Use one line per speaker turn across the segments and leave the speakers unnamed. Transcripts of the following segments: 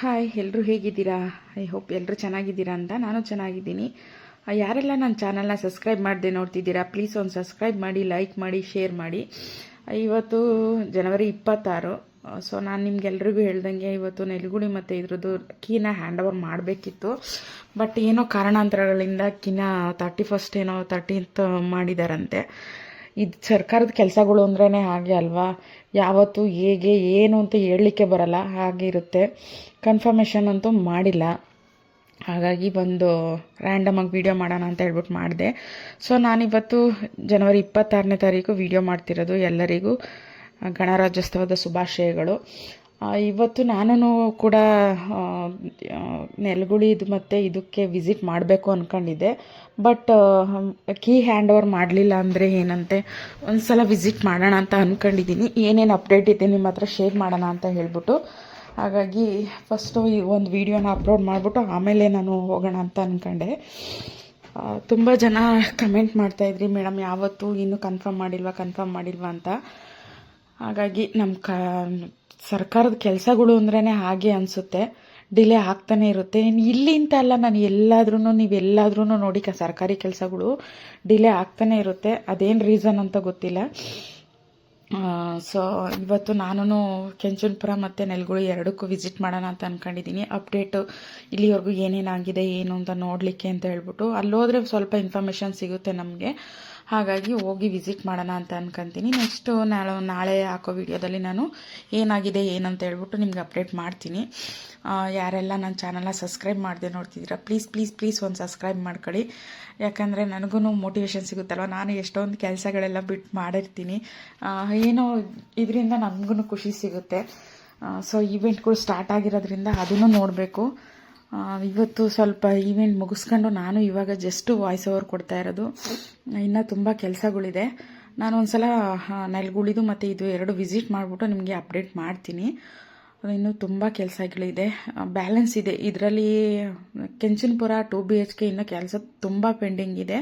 Hi ಎಲ್ಲರೂ ಹೇಗಿದ್ದೀರಾ? I hope ಎಲ್ಲರೂ ಚೆನ್ನಾಗಿದ್ದೀರಾ ಅಂತ ನಾನು ಚೆನ್ನಾಗಿದ್ದೀನಿ. ಯಾರೆಲ್ಲ ನನ್ನ ಚಾನಲ್ನ ಸಬ್ಸ್ಕ್ರೈಬ್ ಮಾಡಿದೆ ನೋಡ್ತಿದ್ದೀರಾ ಪ್ಲೀಸ್ ಒಂದು ಸಬ್ಸ್ಕ್ರೈಬ್ ಮಾಡಿ ಲೈಕ್ ಮಾಡಿ ಶೇರ್ ಮಾಡಿ. ಇವತ್ತು ಜನವರಿ ಇಪ್ಪತ್ತಾರು. ಸೊ ನಾನು ನಿಮ್ಗೆಲ್ರಿಗೂ ಹೇಳ್ದಂಗೆ ಇವತ್ತು ನೆಲಗುಳಿ ಮತ್ತು ಇದ್ರದ್ದು ಕೀನ ಹ್ಯಾಂಡ್ ಓವರ್ ಮಾಡಬೇಕಿತ್ತು. ಬಟ್ ಏನೋ ಕಾರಣಾಂತರಗಳಿಂದ ಕೀನ ತರ್ಟಿ ಫಸ್ಟ್ ಏನೋ ತರ್ಟೀನ್ತ್ ಮಾಡಿದಾರಂತೆ. ಇದು ಸರ್ಕಾರದ ಕೆಲಸಗಳು ಅಂದ್ರೇ ಹಾಗೆ ಅಲ್ವಾ? ಯಾವತ್ತು, ಹೇಗೆ, ಏನು ಅಂತ ಹೇಳಲಿಕ್ಕೆ ಬರಲ್ಲ, ಹಾಗೆ ಇರುತ್ತೆ. ಕನ್ಫರ್ಮೇಷನ್ ಅಂತೂ ಮಾಡಿಲ್ಲ. ಹಾಗಾಗಿ ಒಂದು ರ್ಯಾಂಡಮಾಗಿ ವೀಡಿಯೋ ಮಾಡೋಣ ಅಂತ ಹೇಳ್ಬಿಟ್ಟು ಮಾಡಿದೆ. ಸೊ ನಾನಿವತ್ತು ಜನವರಿ ಇಪ್ಪತ್ತಾರನೇ ತಾರೀಕು ವೀಡಿಯೋ ಮಾಡ್ತಿರೋದು ಎಲ್ಲರಿಗೂ ಗಣರಾಜ್ಯೋತ್ಸವದ ಶುಭಾಶಯಗಳು. ಇವತ್ತು ನಾನು ಕೂಡ ನೆಲಗುಳಿದು ಮತ್ತು ಇದಕ್ಕೆ ವಿಸಿಟ್ ಮಾಡಬೇಕು ಅಂದ್ಕೊಂಡಿದ್ದೆ ಬಟ್ ಕೀ ಹ್ಯಾಂಡ್ ಓವರ್ ಮಾಡಲಿಲ್ಲ ಅಂದರೆ ಏನಂತೆ ಒಂದು ಸಲ ವಿಸಿಟ್ ಮಾಡೋಣ ಅಂತ ಅಂದ್ಕೊಂಡಿದ್ದೀನಿ ಏನೇನು ಅಪ್ಡೇಟ್ ಇದೆ ನಿಮ್ಮ ಹತ್ರ ಶೇರ್ ಮಾಡೋಣ ಅಂತ ಹೇಳ್ಬಿಟ್ಟು. ಹಾಗಾಗಿ ಫಸ್ಟು ಈ ಒಂದು ವೀಡಿಯೋನ ಅಪ್ಲೋಡ್ ಮಾಡಿಬಿಟ್ಟು ಆಮೇಲೆ ನಾನು ಹೋಗೋಣ ಅಂತ ಅಂದ್ಕೊಂಡೆ ತುಂಬ ಜನ ಕಮೆಂಟ್ ಮಾಡ್ತಾಯಿದ್ರಿ ಮೇಡಮ್ ಯಾವತ್ತೂ? ಇನ್ನೂ ಕನ್ಫರ್ಮ್ ಮಾಡಿಲ್ವಾ? ಕನ್ಫರ್ಮ್ ಮಾಡಿಲ್ವಾ? ಅಂತ. ಹಾಗಾಗಿ ನಮ್ಮ ಕ ಸರ್ಕಾರದ ಕೆಲಸಗಳು ಅಂದ್ರೇ ಹಾಗೆ ಅನಿಸುತ್ತೆ. ಡಿಲೇ ಆಗ್ತಾನೆ ಇರುತ್ತೆ. ಇನ್ನು ಇಲ್ಲಿ ಅಂತ ಅಲ್ಲ ನಾನು ಎಲ್ಲಾದ್ರೂ ನೀವೆಲ್ಲಾದ್ರೂ ನೋಡಿ ಸರ್ಕಾರಿ ಕೆಲಸಗಳು ಡಿಲೇ ಆಗ್ತಾನೆ ಇರುತ್ತೆ. ಅದೇನು ರೀಸನ್ ಅಂತ ಗೊತ್ತಿಲ್ಲ. ಸೊ ಇವತ್ತು ನಾನು ಕೆಂಚನಪುರ ಮತ್ತು ನೆಲಗುಳಿ ಎರಡಕ್ಕೂ ವಿಸಿಟ್ ಮಾಡೋಣ ಅಂತ ಅಂದ್ಕೊಂಡಿದ್ದೀನಿ ಅಪ್ಡೇಟು ಇಲ್ಲಿವರೆಗೂ ಏನೇನಾಗಿದೆ, ಏನು ಅಂತ ನೋಡಲಿಕ್ಕೆ ಅಂತ ಹೇಳ್ಬಿಟ್ಟು. ಅಲ್ಲೋದ್ರೆ ಸ್ವಲ್ಪ ಇನ್ಫಾರ್ಮೇಷನ್ ಸಿಗುತ್ತೆ ನಮಗೆ. ಹಾಗಾಗಿ ಹೋಗಿ ವಿಸಿಟ್ ಮಾಡೋಣ ಅಂತ ಅನ್ಕೊಂತೀನಿ. ನೆಕ್ಸ್ಟು ನಾಳೆ ನಾಳೆ ಹಾಕೋ ವಿಡಿಯೋದಲ್ಲಿ ನಾನು ಏನಾಗಿದೆ, ಏನಂತ ಹೇಳ್ಬಿಟ್ಟು ನಿಮ್ಗೆ ಅಪ್ಡೇಟ್ ಮಾಡ್ತೀನಿ. ಯಾರೆಲ್ಲ ನನ್ನ ಚಾನಲ್ನ ಸಬ್ಸ್ಕ್ರೈಬ್ ಮಾಡಿದೆ ನೋಡ್ತಿದ್ದೀರಾ ಪ್ಲೀಸ್ ಪ್ಲೀಸ್ ಪ್ಲೀಸ್ ಒಂದು ಸಬ್ಸ್ಕ್ರೈಬ್ ಮಾಡ್ಕೊಳ್ಳಿ. ಯಾಕಂದರೆ ನನಗೂ ಮೋಟಿವೇಶನ್ ಸಿಗುತ್ತಲ್ವ? ನಾನು ಎಷ್ಟೊಂದು ಕೆಲಸಗಳೆಲ್ಲ ಬಿಟ್ಟು ಮಾಡಿರ್ತೀನಿ. ಏನೋ ಇದರಿಂದ ನನಗೂ ಖುಷಿ ಸಿಗುತ್ತೆ. ಸೊ ಈವೆಂಟ್ಗಳು ಸ್ಟಾರ್ಟ್ ಆಗಿರೋದ್ರಿಂದ ಅದನ್ನು ನೋಡಬೇಕು. ಇವತ್ತು ಸ್ವಲ್ಪ ಈವೆಂಟ್ ಮುಗಿಸ್ಕೊಂಡು ನಾನು ಇವಾಗ ಜಸ್ಟ್ ವಾಯ್ಸ್ ಓವರ್ ಕೊಡ್ತಾ ಇರೋದು. ಇನ್ನೂ ತುಂಬ ಕೆಲಸಗಳಿದೆ. ನಾನು ಒಂದ್ಸಲ ನೆಲಗುಳಿದು ಮತ್ತು ಇದು ಎರಡು ವಿಸಿಟ್ ಮಾಡಿಬಿಟ್ಟು ನಿಮಗೆ ಅಪ್ಡೇಟ್ ಮಾಡ್ತೀನಿ. ಇನ್ನೂ ತುಂಬ ಕೆಲಸಗಳಿದೆ. ಬ್ಯಾಲೆನ್ಸ್ ಇದೆ. ಇದರಲ್ಲಿ, Kenchanapura to B H K ಇನ್ನೂ ಕೆಲಸ ತುಂಬ ಪೆಂಡಿಂಗ್ ಇದೆ.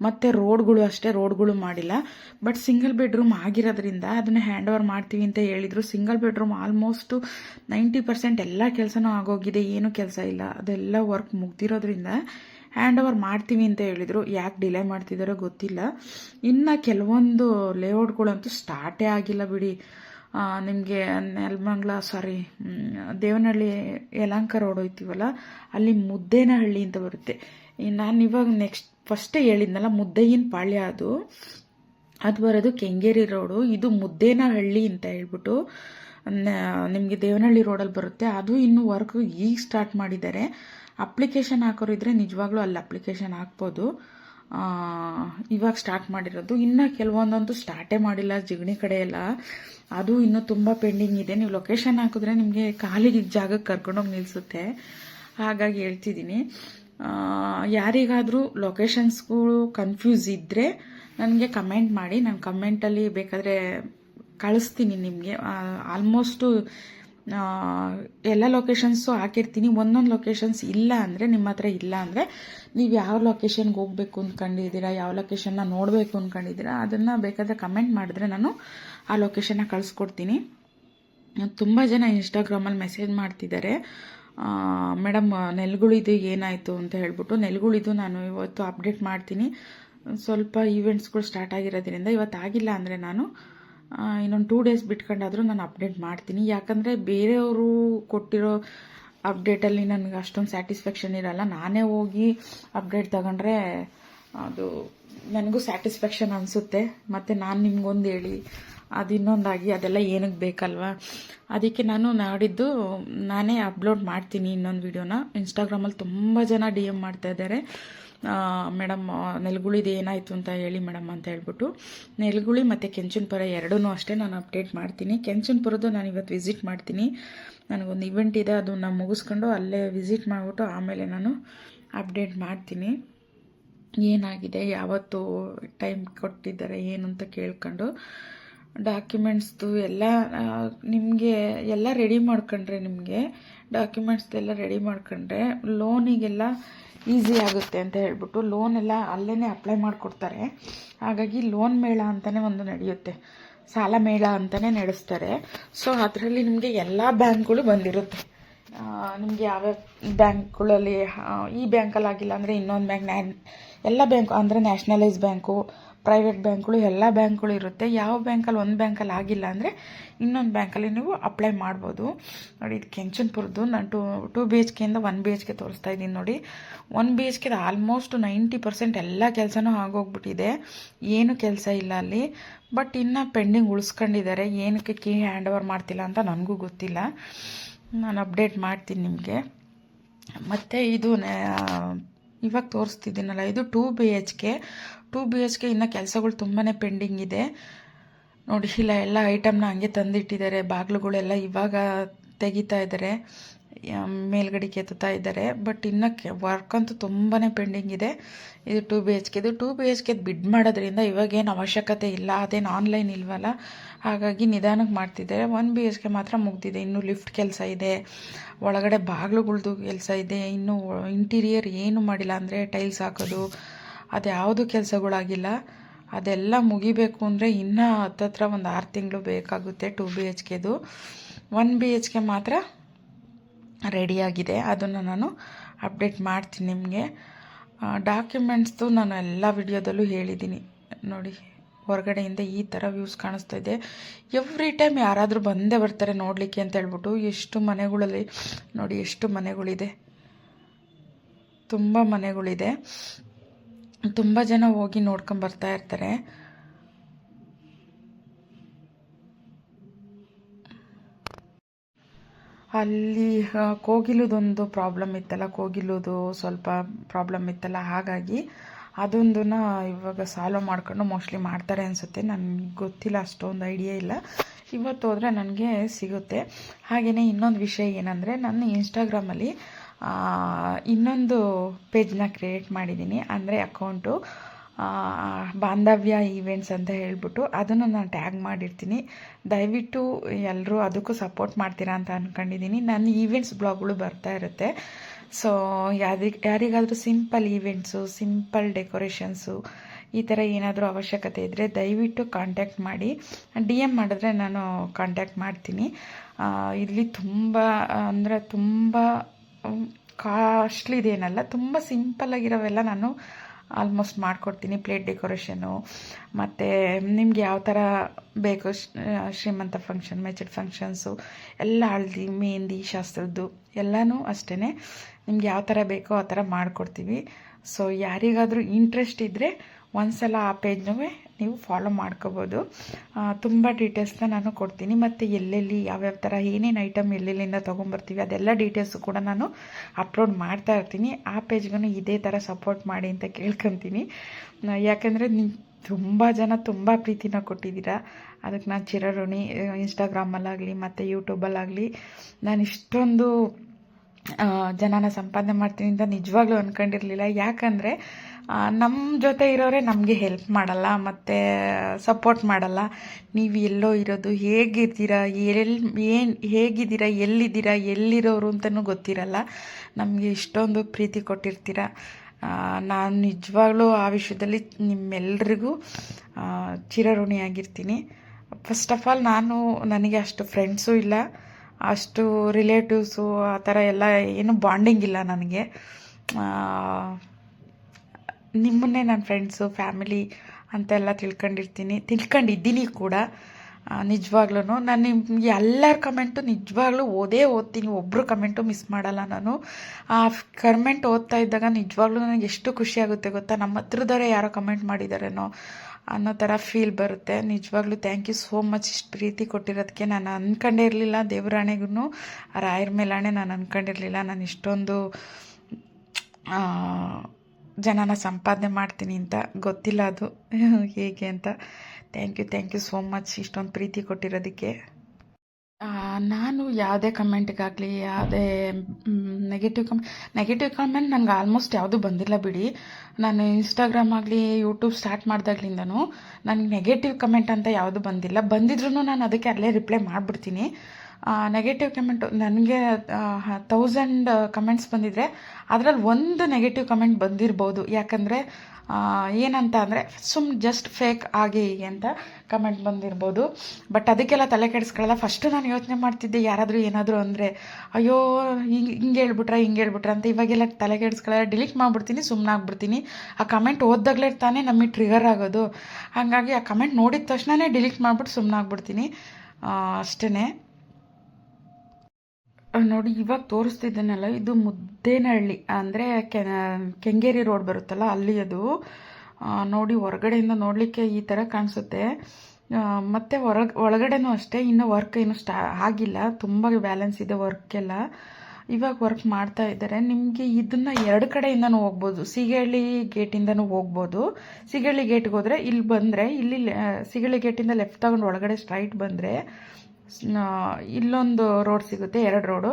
ಮತ್ತು ರೋಡ್ಗಳು ಅಷ್ಟೇ, ರೋಡ್ಗಳು ಮಾಡಿಲ್ಲ. ಬಟ್ ಸಿಂಗಲ್ ಬೆಡ್ರೂಮ್ ಆಗಿರೋದ್ರಿಂದ ಅದನ್ನು ಹ್ಯಾಂಡ್ ಓವರ್ ಮಾಡ್ತೀವಿ ಅಂತ ಹೇಳಿದರು. Single bedroom almost ninety percent ಎಲ್ಲ ಕೆಲಸನೂ ಆಗೋಗಿದೆ, ಏನೂ ಕೆಲಸ ಇಲ್ಲ. ಅದೆಲ್ಲ ವರ್ಕ್ ಮುಗ್ದಿರೋದ್ರಿಂದ ಹ್ಯಾಂಡ್ ಓವರ್ ಮಾಡ್ತೀವಿ ಅಂತ ಹೇಳಿದರು. ಯಾಕೆ ಡಿಲೇ ಮಾಡ್ತಿದ್ದಾರೋ ಗೊತ್ತಿಲ್ಲ. ಇನ್ನು ಕೆಲವೊಂದು ಲೇಔಟ್ಗಳಂತೂ ಸ್ಟಾರ್ಟೇ ಆಗಿಲ್ಲ ಬಿಡಿ. ನಿಮಗೆ ನೆಲಮಂಗ್ಲ ಸಾರಿ ದೇವನಹಳ್ಳಿ ಯಲಹಂಕ ರೋಡ್ ಹೋಯ್ತೀವಲ್ಲ, ಅಲ್ಲಿ ಮುದ್ದೇನಹಳ್ಳಿ ಅಂತ ಬರುತ್ತೆ. ನಾನು ಇವಾಗ ನೆಕ್ಸ್ಟ್ ಫಸ್ಟೇ ಹೇಳಿದ್ನಲ್ಲ, ಮುದ್ದಯ್ಯನ ಪಾಳ್ಯ ಅದು. ಅದು ಬರೋದು ಕೆಂಗೇರಿ ರೋಡು. ಇದು ಮುದ್ದೇನಹಳ್ಳಿ ಅಂತ ಹೇಳ್ಬಿಟ್ಟು ನಿಮಗೆ ದೇವನಹಳ್ಳಿ ರೋಡಲ್ಲಿ ಬರುತ್ತೆ. ಅದು ಇನ್ನೂ ವರ್ಕ್ ಈಗ ಸ್ಟಾರ್ಟ್ ಮಾಡಿದ್ದಾರೆ. ಅಪ್ಲಿಕೇಶನ್ ಹಾಕೋರಿದ್ರೆ ನಿಜವಾಗ್ಲೂ ಅಲ್ಲಿ ಅಪ್ಲಿಕೇಶನ್ ಹಾಕ್ಬೋದು. ಇವಾಗ ಸ್ಟಾರ್ಟ್ ಮಾಡಿರೋದು. ಇನ್ನು ಕೆಲವೊಂದಂತೂ ಸ್ಟಾರ್ಟೇ ಮಾಡಿಲ್ಲ, ಜಿಗಣಿ ಕಡೆ ಎಲ್ಲ. ಅದು ಇನ್ನೂ ತುಂಬ ಪೆಂಡಿಂಗ್ ಇದೆ. ನೀವು ಲೊಕೇಶನ್ ಹಾಕಿದ್ರೆ ನಿಮಗೆ ಖಾಲಿ ಜಾಗಕ್ಕೆ ಕರ್ಕೊಂಡೋಗಿ ನಿಲ್ಲಿಸುತ್ತೆ ಹಾಗಾಗಿ ಹೇಳ್ತಿದ್ದೀನಿ. ಯಾರಿಗಾದರೂ ಲೊಕೇಶನ್ಸ್ಗಳು ಕನ್ಫ್ಯೂಸ್ ಇದ್ದರೆ ನನಗೆ ಕಮೆಂಟ್ ಮಾಡಿ. ನಾನು ಕಮೆಂಟಲ್ಲಿ ಬೇಕಾದರೆ ಕಳಿಸ್ತೀನಿ ನಿಮಗೆ. ಆಲ್ಮೋಸ್ಟು ಎಲ್ಲ ಲೊಕೇಶನ್ಸು ಹಾಕಿರ್ತೀನಿ. ಒಂದೊಂದು ಲೊಕೇಶನ್ಸ್ ಇಲ್ಲ ಅಂದರೆ, ನಿಮ್ಮ ಹತ್ರ ಇಲ್ಲ ಅಂದರೆ, ನೀವು ಯಾವ ಲೊಕೇಶನ್ಗೆ ಹೋಗಬೇಕು ಅಂದ್ಕೊಂಡಿದ್ದೀರಾ ಯಾವ ಲೊಕೇಶನ್ನ ನೋಡಬೇಕು ಅಂದ್ಕೊಂಡಿದ್ದೀರಾ ಅದನ್ನು ಬೇಕಾದರೆ ಕಮೆಂಟ್ ಮಾಡಿದ್ರೆ ನಾನು ಆ ಲೊಕೇಶನ್ನ ಕಳಿಸ್ಕೊಡ್ತೀನಿ. ತುಂಬ ಜನ ಇನ್ಸ್ಟಾಗ್ರಾಮಲ್ಲಿ ಮೆಸೇಜ್ ಮಾಡ್ತಿದ್ದಾರೆ. ಮೇಡಮ್, ನೆಲಗುಳಿದು ಏನಾಯಿತು ಅಂತ ಹೇಳ್ಬಿಟ್ಟು, ನೆಲಗುಳಿದು ನಾನು ಇವತ್ತು ಅಪ್ಡೇಟ್ ಮಾಡ್ತೀನಿ. ಸ್ವಲ್ಪ ಈವೆಂಟ್ಸ್ಗಳು ಸ್ಟಾರ್ಟ್ ಆಗಿರೋದ್ರಿಂದ ಇವತ್ತು ಆಗಿಲ್ಲ ಅಂದರೆ ನಾನು ಇನ್ನೊಂದು ಟೂ ಡೇಸ್ ಬಿಟ್ಕೊಂಡಾದರೂ ನಾನು ಅಪ್ಡೇಟ್ ಮಾಡ್ತೀನಿ. ಯಾಕಂದರೆ ಬೇರೆಯವರು ಕೊಟ್ಟಿರೋ ಅಪ್ಡೇಟಲ್ಲಿ ನನಗೆ ಅಷ್ಟೊಂದು ಸ್ಯಾಟಿಸ್ಫ್ಯಾಕ್ಷನ್ ಇರಲ್ಲ. ನಾನೇ ಹೋಗಿ ಅಪ್ಡೇಟ್ ತಗೊಂಡ್ರೆ ಅದು, ನನಗೂ ಸ್ಯಾಟಿಸ್ಫ್ಯಾಕ್ಷನ್ ಅನಿಸುತ್ತೆ. ಮತ್ತು ನಾನು ನಿಮ್ಗೊಂದು ಹೇಳಿ. ಅದು ಇನ್ನೊಂದಾಗಿ ಅದೆಲ್ಲ ಏನಕ್ಕೆ ಬೇಕಲ್ವಾ? ಅದಕ್ಕೆ ನಾನು ನಾಡಿದ್ದು ನಾನೇ ಅಪ್ಲೋಡ್ ಮಾಡ್ತೀನಿ ಇನ್ನೊಂದು ವಿಡಿಯೋನ. ಇನ್ಸ್ಟಾಗ್ರಾಮಲ್ಲಿ ತುಂಬ ಜನ ಡಿ ಎಂ ಮಾಡ್ತಾ ಇದ್ದಾರೆ. ಮೇಡಮ್ ನೆಲಗುಳಿದು ಏನಾಯಿತು ಅಂತ ಹೇಳಿ ಮೇಡಮ್ ಅಂತ ಹೇಳ್ಬಿಟ್ಟು. ನೆಲಗುಳಿ ಮತ್ತು ಕೆಂಚನಪುರ ಎರಡೂ ಅಷ್ಟೇ ನಾನು ಅಪ್ಡೇಟ್ ಮಾಡ್ತೀನಿ. ಕೆಂಚನಪುರದ್ದು ನಾನು ಇವತ್ತು ವಿಸಿಟ್ ಮಾಡ್ತೀನಿ. ನನಗೊಂದು ಇವೆಂಟ್ ಇದೆ, ಅದನ್ನು ಮುಗಿಸ್ಕೊಂಡು ಅಲ್ಲೇ ವಿಸಿಟ್ ಮಾಡಿಬಿಟ್ಟು ಆಮೇಲೆ ನಾನು ಅಪ್ಡೇಟ್ ಮಾಡ್ತೀನಿ. ಏನಾಗಿದೆ, ಯಾವತ್ತು ಟೈಮ್ ಕೊಟ್ಟಿದ್ದಾರೆ, ಏನು ಅಂತ ಕೇಳ್ಕೊಂಡು. ಡಾಕ್ಯುಮೆಂಟ್ಸ್ದು ಎಲ್ಲ ನಿಮಗೆ ಎಲ್ಲ ರೆಡಿ ಮಾಡ್ಕೊಂಡ್ರೆ ನಿಮಗೆ ಡಾಕ್ಯುಮೆಂಟ್ಸ್ದೆಲ್ಲ ರೆಡಿ ಮಾಡ್ಕೊಂಡ್ರೆ ಲೋನಿಗೆಲ್ಲ ಈಸಿ ಆಗುತ್ತೆ ಅಂತ ಹೇಳ್ಬಿಟ್ಟು ಲೋನ್ ಎಲ್ಲ ಅಲ್ಲೇ ಅಪ್ಲೈ ಮಾಡಿಕೊಡ್ತಾರೆ. ಹಾಗಾಗಿ ಲೋನ್ ಮೇಳ ಅಂತಲೇ ಒಂದು ನಡೆಯುತ್ತೆ. ಸಾಲ ಮೇಳ ಅಂತಲೇ ನಡೆಸ್ತಾರೆ. ಸೊ ಅದರಲ್ಲಿ ನಿಮಗೆ ಎಲ್ಲ ಬ್ಯಾಂಕ್ಗಳು ಬಂದಿರುತ್ತೆ. ನಿಮಗೆ ಯಾವ್ಯಾವ ಬ್ಯಾಂಕ್ಗಳಲ್ಲಿ ಈ ಬ್ಯಾಂಕಲ್ಲಿ ಆಗಿಲ್ಲ ಅಂದರೆ ಇನ್ನೊಂದು ಬ್ಯಾಂಕ್, ನ್ಯಾ, ಎಲ್ಲ ಬ್ಯಾಂಕು, ಅಂದರೆ ನ್ಯಾಷನಲೈಸ್ ಬ್ಯಾಂಕು ಪ್ರೈವೇಟ್ ಬ್ಯಾಂಕ್ಗಳು ಎಲ್ಲ ಬ್ಯಾಂಕ್ಗಳು ಇರುತ್ತೆ. ಯಾವ ಬ್ಯಾಂಕಲ್ಲಿ ಒಂದು ಬ್ಯಾಂಕಲ್ಲಿ ಆಗಿಲ್ಲ ಅಂದರೆ ಇನ್ನೊಂದು ಬ್ಯಾಂಕಲ್ಲಿ ನೀವು ಅಪ್ಲೈ ಮಾಡ್ಬೋದು. ನೋಡಿ, ಇದು ಕೆಂಚನ್ಪುರದ್ದು. ನಾನು ಟು ಟು ಬಿ ಎಚ್ ಕೆಯಿಂದ ಒನ್ ಬಿ ಎಚ್ ಕೆ ತೋರಿಸ್ತಾ ಇದ್ದೀನಿ ನೋಡಿ. ಒನ್ ಬಿ ಎಚ್ ಕೆದ ಆಲ್ಮೋಸ್ಟ್ ನೈಂಟಿ ಪರ್ಸೆಂಟ್ ಎಲ್ಲ ಕೆಲಸನೂ ಆಗೋಗ್ಬಿಟ್ಟಿದೆ. ಏನು ಕೆಲಸ ಇಲ್ಲ ಅಲ್ಲಿ. ಬಟ್ ಇನ್ನು ಪೆಂಡಿಂಗ್ ಉಳಿಸ್ಕೊಂಡಿದ್ದಾರೆ. ಏನಕ್ಕೆ ಕೀ ಹ್ಯಾಂಡ್ ಓವರ್ ಮಾಡ್ತಿಲ್ಲ ಅಂತ ನನಗೂ ಗೊತ್ತಿಲ್ಲ. ನಾನು ಅಪ್ಡೇಟ್ ಮಾಡ್ತೀನಿ ನಿಮಗೆ. ಮತ್ತು ಇದು ಇವಾಗ ತೋರಿಸ್ತಿದ್ದೀನಲ್ಲ, ಇದು two B H K two B H K ಇನ್ನೂ ಕೆಲಸಗಳು ತುಂಬಾ ಪೆಂಡಿಂಗ್ ಇದೆ. ನೋಡಿ, ಇಲ್ಲ, ಎಲ್ಲ ಐಟಮ್ನ ಹಂಗೆ ತಂದಿಟ್ಟಿದ್ದಾರೆ. ಬಾಗಿಲುಗಳೆಲ್ಲ ಇವಾಗ ತೆಗಿತಾ ಇದ್ದಾರೆ. ಮೇಲ್ಗಡೆ ಕೆತ್ತುತ್ತಾ ಇದ್ದಾರೆ. ಬಟ್ ಇನ್ನು ವರ್ಕ್ ಅಂತೂ ತುಂಬಾ ಪೆಂಡಿಂಗ್ ಇದೆ. ಇದು ಟು ಬಿ ಎಚ್ ಕೆದು ಟು ಬಿ ಎಚ್ ಕೆದು ಬಿಡ್ ಮಾಡೋದ್ರಿಂದ ಇವಾಗೇನು ಅವಶ್ಯಕತೆ ಇಲ್ಲ. ಅದೇನು ಆನ್ಲೈನ್ ಇಲ್ವಲ್ಲ? ಹಾಗಾಗಿ ನಿಧಾನಕ್ಕೆ ಮಾಡ್ತಿದ್ದಾರೆ. ಒನ್ ಬಿ ಎಚ್ ಕೆ ಮಾತ್ರ ಮುಗ್ದಿದೆ. ಇನ್ನು ಲಿಫ್ಟ್ ಕೆಲಸ ಇದೆ. ಒಳಗಡೆ ಬಾಗಿಲುಗಳ್ದು ಕೆಲಸ ಇದೆ. ಇನ್ನು ಇಂಟೀರಿಯರ್ ಏನು ಮಾಡಿಲ್ಲ ಅಂದರೆ ಟೈಲ್ಸ್ ಹಾಕೋದು. ಅದ್ಯಾವುದು ಕೆಲಸಗಳಾಗಿಲ್ಲ. ಅದೆಲ್ಲ ಮುಗಿಬೇಕು ಅಂದರೆ ಇನ್ನೂ ಹತ್ತತ್ರ ಒಂದು ಆರು ತಿಂಗಳು ಬೇಕಾಗುತ್ತೆ ಟು ಬಿ ಎಚ್ ಕೆದು. ಒನ್ ಬಿ ಎಚ್ ಕೆ ಮಾತ್ರ ರೆಡಿಯಾಗಿದೆ ಅದನ್ನು ನಾನು ಅಪ್ಡೇಟ್ ಮಾಡ್ತೀನಿ ನಿಮಗೆ. ಡಾಕ್ಯುಮೆಂಟ್ಸ್ದು ನಾನು ಎಲ್ಲ ವಿಡಿಯೋದಲ್ಲೂ ಹೇಳಿದ್ದೀನಿ. ನೋಡಿ, ಹೊರಗಡೆಯಿಂದ ಈ ಥರ ವ್ಯೂಸ್ ಕಾಣಿಸ್ತಾ ಇದೆ. ಎವ್ರಿ ಟೈಮ್ ಯಾರಾದರೂ ಬಂದೇ ಬರ್ತಾರೆ ನೋಡಲಿಕ್ಕೆ ಅಂತ ಹೇಳ್ಬಿಟ್ಟು ಎಷ್ಟು ಮನೆಗಳಲ್ಲಿ, ನೋಡಿ, ಎಷ್ಟು ಮನೆಗಳಿದೆ. ತುಂಬ ಮನೆಗಳಿದೆ. ತುಂಬ ಜನ ಹೋಗಿ ನೋಡ್ಕೊಂಡು ಬರ್ತಾ ಇರ್ತಾರೆ. ಅಲ್ಲಿ ಕೋಗಿಲುದೊಂದು ಪ್ರಾಬ್ಲಮ್ ಇತ್ತಲ್ಲ, ಕೋಗಿಲುದು ಸ್ವಲ್ಪ ಪ್ರಾಬ್ಲಮ್ ಇತ್ತಲ್ಲ, ಹಾಗಾಗಿ ಅದೊಂದನ್ನ ಇವಾಗ ಸಾಲ್ವ್ ಮಾಡ್ಕೊಂಡು ಮೋಸ್ಟ್ಲಿ ಮಾಡ್ತಾರೆ ಅನಿಸುತ್ತೆ. ನನಗೆ ಗೊತ್ತಿಲ್ಲ, ಅಷ್ಟೊಂದು ಐಡಿಯಾ ಇಲ್ಲ. ಇವತ್ತು ಹೋದರೆ ನನಗೆ ಸಿಗುತ್ತೆ. ಹಾಗೆಯೇ ಇನ್ನೊಂದು ವಿಷಯ ಏನಂದರೆ, ನನ್ನ ಇನ್ಸ್ಟಾಗ್ರಾಮಲ್ಲಿ ಇನ್ನೊಂದು ಪೇಜ್ನ ಕ್ರಿಯೇಟ್ ಮಾಡಿದ್ದೀನಿ ಅಂದರೆ ಅಕೌಂಟು ಬಾಂಧವ್ಯ ಈವೆಂಟ್ಸ್ ಅಂತ ಹೇಳ್ಬಿಟ್ಟು ಅದನ್ನು ನಾನು ಟ್ಯಾಗ್ ಮಾಡಿರ್ತೀನಿ. ದಯವಿಟ್ಟು ಎಲ್ಲರೂ ಅದಕ್ಕೂ ಸಪೋರ್ಟ್ ಮಾಡ್ತೀರಾ ಅಂತ ಅಂದ್ಕೊಂಡಿದ್ದೀನಿ ನನ್ನ ಈವೆಂಟ್ಸ್ ಬ್ಲಾಗ್ಗಳು ಬರ್ತಾ ಇರುತ್ತೆ. ಸೊ ಯಾರಿಗೆ ಯಾರಿಗಾದರೂ ಸಿಂಪಲ್ ಈವೆಂಟ್ಸು ಸಿಂಪಲ್ ಡೆಕೋರೇಷನ್ಸು ಈ ಥರ ಏನಾದರೂ ಅವಶ್ಯಕತೆ ಇದ್ದರೆ ದಯವಿಟ್ಟು ಕಾಂಟ್ಯಾಕ್ಟ್ ಮಾಡಿ. ಡಿ ಎಂ ಮಾಡಿದ್ರೆ ನಾನು ಕಾಂಟ್ಯಾಕ್ಟ್ ಮಾಡ್ತೀನಿ. ಇಲ್ಲಿ ತುಂಬ, ಅಂದರೆ ತುಂಬ ಕಾಸ್ಟ್ಲಿದೇನಲ್ಲ ತುಂಬ ಸಿಂಪಲ್ಲಾಗಿರೋವೆಲ್ಲ ನಾನು ಆಲ್ಮೋಸ್ಟ್ ಮಾಡಿಕೊಡ್ತೀನಿ ಪ್ಲೇಟ್ ಡೆಕೋರೇಷನು ಮತ್ತು ನಿಮ್ಗೆ ಯಾವ ಥರ ಬೇಕು ಶ್ರೀಮಂತ ಫಂಕ್ಷನ್ ಮೆಚಡ್ ಫಂಕ್ಷನ್ಸು ಎಲ್ಲ ಹಳದಿ ಮೆಹಂದಿ ಶಾಸ್ತ್ರದ್ದು, ಎಲ್ಲನೂ ಅಷ್ಟೇ ನಿಮ್ಗೆ ಯಾವ ಥರ ಬೇಕೋ ಆ ಥರ ಮಾಡಿಕೊಡ್ತೀವಿ. ಸೊ ಯಾರಿಗಾದರೂ ಇಂಟ್ರೆಸ್ಟ್ ಇದ್ದರೆ ಒಂದ್ಸಲ ಆ ಪೇಜ್ನೂ ನೀವು ಫಾಲೋ ಮಾಡ್ಕೋಬೋದು. ತುಂಬ ಡೀಟೇಲ್ಸ್ನ ನಾನು ಕೊಡ್ತೀನಿ. ಮತ್ತು ಎಲ್ಲೆಲ್ಲಿ, ಯಾವ್ಯಾವ ಥರ ಏನೇನು ಐಟಮ್ ಎಲ್ಲೆಲ್ಲಿಂದ ತೊಗೊಂಬರ್ತೀವಿ, ಅದೆಲ್ಲ ಡೀಟೇಲ್ಸು ಕೂಡ ನಾನು ಅಪ್ಲೋಡ್ ಮಾಡ್ತಾ ಇರ್ತೀನಿ. ಆ ಪೇಜ್ಗೂ ಇದೇ ಥರ ಸಪೋರ್ಟ್ ಮಾಡಿ ಅಂತ ಕೇಳ್ಕೊತೀನಿ. ಯಾಕೆಂದರೆ ನೀವು ತುಂಬ ಜನ ತುಂಬ ಪ್ರೀತಿನ ಕೊಟ್ಟಿದ್ದೀರಾ. ಅದಕ್ಕೆ ನಾನು ಚಿರಋಣಿ ಇನ್ಸ್ಟಾಗ್ರಾಮಲ್ಲಾಗಲಿ ಮತ್ತು ಯೂಟ್ಯೂಬಲ್ಲಾಗಲಿ ನಾನು ಇಷ್ಟೊಂದು ಜನನ ಸಂಪಾದನೆ ಮಾಡ್ತೀನಿ ಅಂತ ನಿಜವಾಗ್ಲೂ ಅಂದ್ಕೊಂಡಿರಲಿಲ್ಲ ಯಾಕಂದರೆ ನಮ್ಮ ಜೊತೆ ಇರೋರೆ ನಮಗೆ ಹೆಲ್ಪ್ ಮಾಡಲ್ಲ, ಮತ್ತು ಸಪೋರ್ಟ್ ಮಾಡಲ್ಲ. ನೀವು ಎಲ್ಲೋ ಇರೋದು ಹೇಗಿದ್ದೀರಾ ಎಲ್ಲಿ ಏನು, ಹೇಗಿದ್ದೀರಾ, ಎಲ್ಲಿದ್ದೀರಾ, ಎಲ್ಲಿರೋರು ಅಂತಲೂ ಗೊತ್ತಿರಲ್ಲ. ನಮಗೆ ಇಷ್ಟೊಂದು ಪ್ರೀತಿ ಕೊಟ್ಟಿರ್ತೀರ. ನಾನು ನಿಜವಾಗ್ಲೂ ಆ ವಿಷಯದಲ್ಲಿ ನಿಮ್ಮೆಲ್ರಿಗೂ ಚಿರಋಣಿಯಾಗಿರ್ತೀನಿ ಫಸ್ಟ್ ಆಫ್ ಆಲ್ ನಾನು, ನನಗೆ ಅಷ್ಟು ಫ್ರೆಂಡ್ಸೂ ಇಲ್ಲ. ಅಷ್ಟು ರಿಲೇಟಿವ್ಸು ಆ ಥರ ಎಲ್ಲ ಏನು ಬಾಂಡಿಂಗ್ ಇಲ್ಲ ನನಗೆ. ನಿಮ್ಮನ್ನೇ ನನ್ನ ಫ್ರೆಂಡ್ಸು ಫ್ಯಾಮಿಲಿ ಅಂತೆಲ್ಲ ತಿಳ್ಕೊಂಡಿರ್ತೀನಿ. ತಿಳ್ಕೊಂಡಿದ್ದೀನಿ ಕೂಡ. ನಿಜವಾಗ್ಲೂ ನಾನು ನಿಮ್ಗೆ ಎಲ್ಲರ ಕಮೆಂಟು ನಿಜವಾಗ್ಲೂ ಓದೇ ಓದ್ತೀನಿ. ಒಬ್ಬರು ಕಮೆಂಟು ಮಿಸ್ ಮಾಡಲ್ಲ ನಾನು. ಆ ಕಮೆಂಟ್ ಓದ್ತಾ ಇದ್ದಾಗ ನಿಜವಾಗ್ಲೂ ನನಗೆ ಎಷ್ಟು ಖುಷಿ ಆಗುತ್ತೆ ಗೊತ್ತಾ? ನಮ್ಮ ಹತ್ರದವರೇ ಯಾರೋ ಕಮೆಂಟ್ ಮಾಡಿದಾರೇನೋ ಅನ್ನೋ ಥರ ಫೀಲ್ ಬರುತ್ತೆ. ನಿಜವಾಗ್ಲೂ ಥ್ಯಾಂಕ್ ಯು ಸೋ ಮಚ್ ಇಷ್ಟು ಪ್ರೀತಿ ಕೊಟ್ಟಿರೋದಕ್ಕೆ ನಾನು ಅಂದ್ಕೊಂಡೇ ಇರಲಿಲ್ಲ ದೇವರಾಣೆಗೂ ರಾಯರ ಮೇಲಾಣೆ ನಾನು ಅಂದ್ಕೊಂಡಿರಲಿಲ್ಲ ನಾನು ಇಷ್ಟೊಂದು ಜನನ ಸಂಪಾದನೆ ಮಾಡ್ತೀನಿ ಅಂತ ಗೊತ್ತಿಲ್ಲ ಅದು. ಹೇಗೆ ಅಂತ. Thank you thank you so much ಇಷ್ಟೊಂದು ಪ್ರೀತಿ ಕೊಟ್ಟಿರೋದಕ್ಕೆ. ನಾನು ಯಾವುದೇ ಕಮೆಂಟ್ಗಾಗಲಿ, ಯಾವುದೇ ನೆಗೆಟಿವ್ ಕಮ್ ನೆಗೆಟಿವ್ ಕಮೆಂಟ್ ನನಗೆ ಆಲ್ಮೋಸ್ಟ್ ಯಾವುದೂ ಬಂದಿಲ್ಲ ಬಿಡಿ. ನಾನು ಇನ್ಸ್ಟಾಗ್ರಾಮ್ ಆಗಲಿ ಯೂಟ್ಯೂಬ್ ಸ್ಟಾರ್ಟ್ ಮಾಡಿದಾಗ್ಲಿಂದನೂ ನನಗೆ ನೆಗೆಟಿವ್ ಕಮೆಂಟ್ ಅಂತ ಯಾವುದು ಬಂದಿಲ್ಲ. ಬಂದಿದ್ರೂ ನಾನು ಅದಕ್ಕೆ ಅಲ್ಲೇ ರಿಪ್ಲೈ ಮಾಡಿಬಿಡ್ತೀನಿ. ನೆಗೆಟಿವ್ ಕಮೆಂಟು ನನಗೆ ತೌಸಂಡ್ ಕಮೆಂಟ್ಸ್ ಬಂದಿದ್ರೆ, ಅದರಲ್ಲಿ ಒಂದು ನೆಗೆಟಿವ್ ಕಮೆಂಟ್ ಬಂದಿರ್ಬೋದು. ಯಾಕಂದರೆ ಏನಂತ ಅಂದರೆ, ಸುಮ್ ಜಸ್ಟ್ ಫೇಕ್ ಆಗಿ ಹೀಗೆ ಅಂತ ಕಮೆಂಟ್ ಬಂದಿರ್ಬೋದು. ಬಟ್ ಅದಕ್ಕೆಲ್ಲ ತಲೆ ಕೆಡಿಸ್ಕೊಳ್ಳಲ್ಲ. ಫಸ್ಟು ನಾನು ಯೋಚನೆ ಮಾಡ್ತಿದ್ದೆ, ಯಾರಾದರೂ ಏನಾದರೂ ಅಂದರೆ, ಅಯ್ಯೋ, ಹಿಂಗೆ ಹಿಂಗೆ ಹೇಳ್ಬಿಟ್ರೆ ಹಿಂಗೆ ಹೇಳ್ಬಿಟ್ರೆ ಅಂತ ಇವಾಗೆಲ್ಲ ತಲೆ ಕೆಡಿಸ್ಕೊಳ್ಳಲ್ಲ. ಡಿಲೀಟ್ ಮಾಡಿಬಿಡ್ತೀನಿ ಸುಮ್ಮನಾಗ್ಬಿಡ್ತೀನಿ ಆ ಕಮೆಂಟ್ ಓದ್ದಾಗಲೇ ತಾನೇ ನಮಗೆ ಟ್ರಿಗರ್ ಆಗೋದು. ಹಾಗಾಗಿ ಆ ಕಮೆಂಟ್ ನೋಡಿದ ತಕ್ಷಣನೇ ಡಿಲೀಟ್ ಮಾಡ್ಬಿಟ್ಟು ಸುಮ್ಮನಾಗ್ಬಿಡ್ತೀನಿ ಅಷ್ಟೇ ನೋಡಿ, ಇವಾಗ ತೋರಿಸ್ತಿದ್ದೇನಲ್ಲ ಇದು ಮುದ್ದೇನಹಳ್ಳಿ, ಅಂದರೆ ಕೆಂಗೇರಿ ರೋಡ್ ಬರುತ್ತಲ್ಲ, ಅಲ್ಲಿ ಅದು. ನೋಡಿ, ಹೊರಗಡೆಯಿಂದ ನೋಡಲಿಕ್ಕೆ ಈ ಥರ ಕಾಣಿಸುತ್ತೆ. ಮತ್ತು ಹೊರಗೆ, ಒಳಗಡೆನೂ ಅಷ್ಟೇ, ಇನ್ನೂ ವರ್ಕ್ ಏನು ಸ್ಟಾ, ಆಗಿಲ್ಲ, ತುಂಬ ಬ್ಯಾಲೆನ್ಸ್ ಇದೆ ವರ್ಕೆಲ್ಲ. ಇವಾಗ ವರ್ಕ್ ಮಾಡ್ತಾ ಇದ್ದಾರೆ. ನಿಮಗೆ ಇದನ್ನು ಎರಡು ಕಡೆಯಿಂದನೂ ಹೋಗ್ಬೋದು. ಸಿಗಳ್ಳಿ ಗೇಟಿಂದನೂ ಹೋಗ್ಬೋದು. ಸಿಗಳ್ಳಿ ಗೇಟ್ಗೆ ಹೋದರೆ, ಇಲ್ಲಿ ಬಂದರೆ, ಇಲ್ಲಿ ಸಿಗಳ್ಳಿ ಗೇಟಿಂದ ಲೆಫ್ಟ್ ತಗೊಂಡು ಒಳಗಡೆ ಸ್ಟ್ರೈಟ್ ಬಂದರೆ ಇಲ್ಲೊಂದು ರೋಡ್ ಸಿಗುತ್ತೆ, ಎರಡು ರೋಡು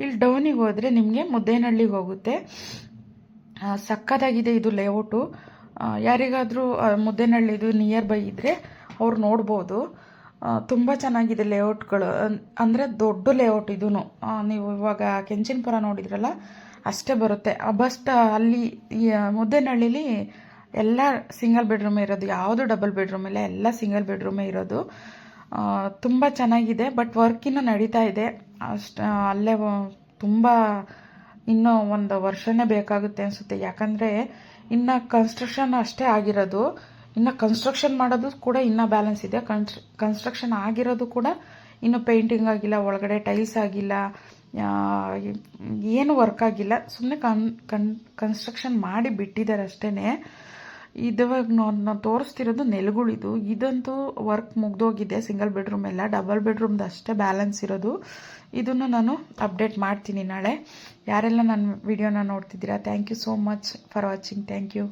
ಇಲ್ಲಿ ಡೌನಿಗೆ ಹೋದರೆ ನಿಮಗೆ ಮುದ್ದೇನಹಳ್ಳಿಗೆ ಹೋಗುತ್ತೆ. ಸಕ್ಕತ್ತಾಗಿದೆ ಇದು ಲೇಔಟು ಯಾರಿಗಾದರೂ ಮುದ್ದೇನಹಳ್ಳಿದು ನಿಯರ್ ಬೈ ಇದ್ದರೆ ಅವ್ರು ನೋಡ್ಬೋದು. ತುಂಬ ಚೆನ್ನಾಗಿದೆ ಲೇಔಟ್ಗಳು ಅಂದರೆ ದೊಡ್ಡ ಲೇಔಟ್ ಇದೂ ನೀವು ಇವಾಗ ಕೆಂಚಿನಪುರ ನೋಡಿದ್ರಲ್ಲ, ಅಷ್ಟೇ ಬರುತ್ತೆ. ಬಸ್ಟ್ ಅಲ್ಲಿ ಮುದ್ದೇನಹಳ್ಳಿಲಿ ಎಲ್ಲ ಸಿಂಗಲ್ ಬೆಡ್ರೂಮೇ ಇರೋದು. ಯಾವುದು ಡಬಲ್ ಬೆಡ್ರೂಮ್ ಇಲ್ಲ, ಎಲ್ಲ ಸಿಂಗಲ್ ಬೆಡ್ರೂಮೇ ಇರೋದು. ತುಂಬ ಚೆನ್ನಾಗಿದೆ ಬಟ್ ವರ್ಕ್ ಇನ್ನೂ ನಡೀತಾ ಇದೆ. ಅಷ್ಟು ಅಲ್ಲೇ ತುಂಬ ಇನ್ನೂ ಒಂದು ವರ್ಷನೇ ಬೇಕಾಗುತ್ತೆ ಅನಿಸುತ್ತೆ. ಯಾಕಂದರೆ ಇನ್ನು ಕನ್ಸ್ಟ್ರಕ್ಷನ್ ಅಷ್ಟೇ ಆಗಿರೋದು. ಇನ್ನು ಕನ್ಸ್ಟ್ರಕ್ಷನ್ ಮಾಡೋದು ಕೂಡ ಇನ್ನೂ ಬ್ಯಾಲೆನ್ಸ್ ಇದೆ. ಕನ್ಸ್ ಕನ್ಸ್ಟ್ರಕ್ಷನ್ ಆಗಿರೋದು ಕೂಡ ಇನ್ನು ಪೇಂಟಿಂಗ್ ಆಗಿಲ್ಲ, ಒಳಗಡೆ ಟೈಲ್ಸ್ ಆಗಿಲ್ಲ ಏನು ವರ್ಕ್ ಆಗಿಲ್ಲ. ಸುಮ್ಮನೆ ಕನ್ ಕನ್ ಕನ್ಸ್ಟ್ರಕ್ಷನ್ ಮಾಡಿ ಬಿಟ್ಟಿದ್ದಾರೆ ಅಷ್ಟೇ ಇದುವಾಗ ನಾನು ತೋರಿಸ್ತಿರೋದು ನೆಲಗಳಿದು. ಇದಂತೂ ವರ್ಕ್ ಮುಗ್ದೋಗಿದೆ ಸಿಂಗಲ್ ಬೆಡ್ರೂಮ್ ಎಲ್ಲ ಡಬಲ್ ಬೆಡ್ರೂಮ್ದು ಅಷ್ಟೇ ಬ್ಯಾಲೆನ್ಸ್ ಇರೋದು. ಇದನ್ನು ನಾನು ಅಪ್ಡೇಟ್ ಮಾಡ್ತೀನಿ ನಾಳೆ. ಯಾರೆಲ್ಲ ನನ್ನ ವಿಡಿಯೋನ ನೋಡ್ತಿದ್ದೀರಾ thank you so much for watching thank you